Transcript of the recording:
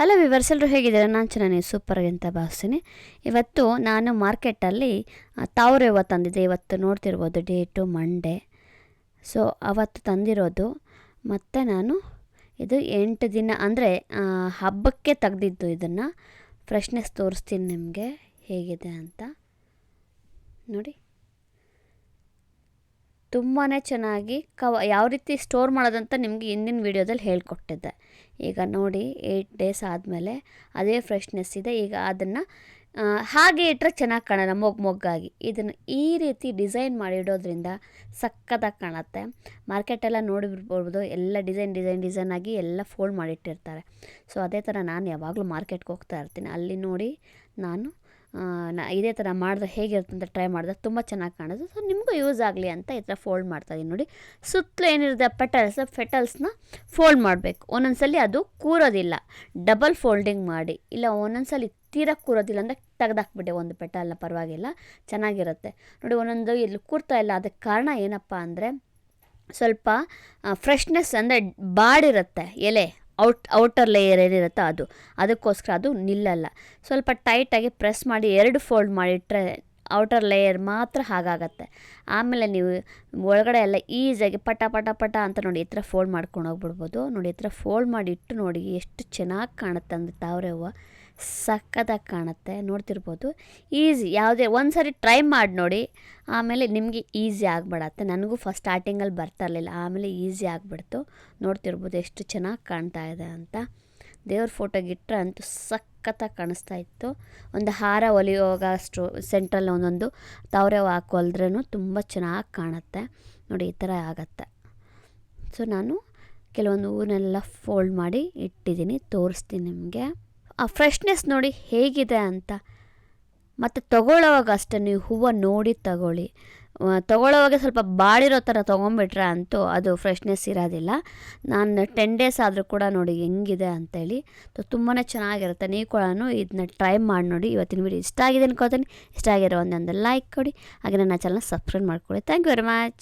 Hello viewers ಎಲ್ಲರೂ ಹೇಗಿದ್ದಾರೆ? ನಾನು ಚೆನ್ನಾಗಿ ಸೂಪರ್ ಅಂತ ಭಾವಿಸ್ತೀನಿ. ಇವತ್ತು ನಾನು ಮಾರ್ಕೆಟಲ್ಲಿ ಆ, ತಾವರೆ ಹೂವು ತಂದಿದ್ದೆ. ಇವತ್ತು ನೋಡ್ತಿರ್ಬೋದು ಡೇಟು ಮಂಡೇ. ಸೊ ಅವತ್ತು ತಂದಿರೋದು. ಮತ್ತು ನಾನು ಇದು ಎಂಟು ದಿನ ಅಂದರೆ ಹಬ್ಬಕ್ಕೆ ತೆಗ್ದಿದ್ದು ಇದನ್ನು. ಫ್ರೆಶ್ನೆಸ್ ತೋರಿಸ್ತೀನಿ ನಿಮಗೆ ಹೇಗಿದೆ ಅಂತ. ನೋಡಿ. ತುಂಬಾ ಚೆನ್ನಾಗಿ ಕವ, ಯಾವ ರೀತಿ ಸ್ಟೋರ್ ಮಾಡೋದಂತ ನಿಮಗೆ ಹಿಂದಿನ ವೀಡಿಯೋದಲ್ಲಿ ಹೇಳಿಕೊಟ್ಟಿದ್ದೆ. ಈಗ ನೋಡಿ ಏಯ್ಟ್ ಡೇಸ್ ಆದಮೇಲೆ ಅದೇ ಫ್ರೆಶ್ನೆಸ್ ಇದೆ. ಈಗ ಅದನ್ನು ಹಾಗೆ ಇಟ್ಟರೆ ಚೆನ್ನಾಗಿ ಕಾಣಲ್ಲ ಮೊಗ್ ಮೊಗ್ಗಾಗಿ. ಇದನ್ನು ಈ ರೀತಿ ಡಿಸೈನ್ ಮಾಡಿಡೋದ್ರಿಂದ ಸಕ್ಕತ್ತಾಗಿ ಕಾಣುತ್ತೆ. ಮಾರ್ಕೆಟೆಲ್ಲ ನೋಡಿಬಿಡ್ಬೋದು ಎಲ್ಲ ಡಿಸೈನ್ ಡಿಸೈನ್ ಡಿಸೈನ್ ಆಗಿ ಎಲ್ಲ ಫೋಲ್ಡ್ ಮಾಡಿಟ್ಟಿರ್ತಾರೆ. ಸೊ, ಅದೇ ಥರ ನಾನು ಯಾವಾಗಲೂ ಮಾರ್ಕೆಟ್ಗೆ ಹೋಗ್ತಾ ಇರ್ತೀನಿ. ಅಲ್ಲಿ ನೋಡಿ, ನಾನು ನಾ ಇದೇ ಥರ ಮಾಡಿದ್ರೆ ಹೇಗಿರುತ್ತೆ ಅಂತ ಟ್ರೈ ಮಾಡಿದ್ರೆ ತುಂಬ ಚೆನ್ನಾಗಿ ಕಾಣುತ್ತೆ. ಸೊ ನಿಮಗೂ ಯೂಸ್ ಆಗಲಿ ಅಂತ ಈ ಥರ ಫೋಲ್ಡ್ ಮಾಡ್ತಾಯಿದ್ದೀನಿ ನೋಡಿ. ಸುತ್ತಲೂ ಏನಿರುತ್ತೆ ಪೆಟಲ್ಸ್ ಫೆಟಲ್ಸ್ನ ಫೋಲ್ಡ್ ಮಾಡಬೇಕು. ಒಂದೊಂದ್ಸಲಿ ಅದು ಕೂರೋದಿಲ್ಲ. ಡಬಲ್ ಫೋಲ್ಡಿಂಗ್ ಮಾಡಿ. ಇಲ್ಲ, ಒಂದೊಂದ್ಸಲಿ ತೀರಾ ಕೂರೋದಿಲ್ಲ ಅಂದರೆ ತೆಗೆದಾಕ್ಬಿಟ್ಟೆ ಒಂದು ಪೆಟಲ್ನ ಪರವಾಗಿಲ್ಲ. ಚೆನ್ನಾಗಿರುತ್ತೆ. ನೋಡಿ, ಒಂದೊಂದು ಇಲ್ಲಿ ಕೂರ್ತಾ ಇಲ್ಲ. ಅದಕ್ಕೆ ಕಾರಣ ಏನಪ್ಪ ಅಂದರೆ ಸ್ವಲ್ಪ ಫ್ರೆಶ್ನೆಸ್ ಅಂದರೆ ಬಾಡಿರುತ್ತೆ ಎಲೆ. ಔಟ್ ಔಟರ್ ಲೇಯರ್ ಏನಿರುತ್ತೋ ಅದು. ಅದಕ್ಕೋಸ್ಕರ ಅದು ನಿಲ್ಲಲ್ಲ. ಸ್ವಲ್ಪ ಟೈಟಾಗಿ ಪ್ರೆಸ್ ಮಾಡಿ ಎರಡು ಫೋಲ್ಡ್ ಮಾಡಿಟ್ರೆ ಔಟರ್ ಲೇಯರ್ ಮಾತ್ರ ಹಾಗಾಗತ್ತೆ. ಆಮೇಲೆ ನೀವು ಒಳಗಡೆ ಎಲ್ಲ ಈಸಿಯಾಗಿ ಪಟ ಪಟ ಪಟ ಅಂತ ನೋಡಿ ಈ ಥರ ಫೋಲ್ಡ್ ಮಾಡ್ಕೊಂಡು ಹೋಗ್ಬಿಡ್ಬೋದು. ನೋಡಿ ಈ ಥರ ಫೋಲ್ಡ್ ಮಾಡಿ ಇಟ್ಟು ನೋಡಿ ಎಷ್ಟು ಚೆನ್ನಾಗಿ ಕಾಣುತ್ತೆ ಅಂದರೆ ತಾವರೆ ಹೂವು. ಸಕ್ಕತ್ತಾಗಿ ಕಾಣುತ್ತೆ. ನೋಡ್ತಿರ್ಬೋದು. ಈಸಿ ಯಾವುದೇ ಒಂದು ಸರಿ ಟ್ರೈ ಮಾಡಿ ನೋಡಿ, ಆಮೇಲೆ ನಿಮಗೆ ಈಸಿ ಆಗಿಬಿಡತ್ತೆ. ನನಗೂ ಫಸ್ಟ್ ಸ್ಟಾರ್ಟಿಂಗಲ್ಲಿ ಬರ್ತಾ ಇರಲಿಲ್ಲ, ಆಮೇಲೆ ಈಸಿ ಆಗಿಬಿಡ್ತು. ನೋಡ್ತಿರ್ಬೋದು ಎಷ್ಟು ಚೆನ್ನಾಗಿ ಕಾಣ್ತಾ ಇದೆ ಅಂತ. ದೇವ್ರ ಫೋಟೋಗೆ ಇಟ್ಟರೆ ಅಂತೂ ಸಖತ್ತಾಗಿ ಕಾಣಿಸ್ತಾ ಇತ್ತು. ಒಂದು ಹಾರ ಹೊಲಿಯುವಾಗ ಅಷ್ಟು ಸೆಂಟ್ರಲ್ಲಿ ಒಂದೊಂದು ತಾವರೆ ಹಾಕೊಲ್ದ್ರೂ ತುಂಬ ಚೆನ್ನಾಗಿ ಕಾಣುತ್ತೆ. ನೋಡಿ, ಈ ಥರ ಆಗತ್ತೆ. ಸೊ ನಾನು ಕೆಲವೊಂದು ಹೂವನ್ನೆಲ್ಲ ಫೋಲ್ಡ್ ಮಾಡಿ ಇಟ್ಟಿದ್ದೀನಿ, ತೋರಿಸ್ತೀನಿ ನಿಮಗೆ. ಆ ಫ್ರೆಶ್ನೆಸ್ ನೋಡಿ ಹೇಗಿದೆ ಅಂತ. ಮತ್ತು ತಗೊಳ್ಳೋವಾಗ ಅಷ್ಟೇ ನೀವು ಹೂವು ನೋಡಿ ತಗೊಳ್ಳಿ. ತೊಗೊಳ್ಳೋವಾಗ ಸ್ವಲ್ಪ ಬಾಳಿರೋ ಥರ ತೊಗೊಂಬಿಟ್ರೆ ಅಂತೂ ಅದು ಫ್ರೆಶ್ನೆಸ್ ಇರೋದಿಲ್ಲ. ನಾನು ಟೆನ್ ಡೇಸ್ ಆದರೂ ಕೂಡ ನೋಡಿ ಹೆಂಗಿದೆ ಅಂತೇಳಿ. ತುಂಬಾ ಚೆನ್ನಾಗಿರುತ್ತೆ. ನೀವು ಕೂಡ ಇದನ್ನ ಟ್ರೈ ಮಾಡಿ ನೋಡಿ. ಇವತ್ತಿನ ವಿಡಿಯೋ ಇಷ್ಟ ಆಗಿದೆ ಅನ್ಕೋತೀನಿ. ಇಷ್ಟ ಆಗಿರೋ ಒಂದೊಂದು ಲೈಕ್ ಕೊಡಿ. ಹಾಗೆ ನನ್ನ ಚಾನಲ್ ಸಬ್ಸ್ಕ್ರೈಬ್ ಮಾಡ್ಕೊಳ್ಳಿ. Thank you very much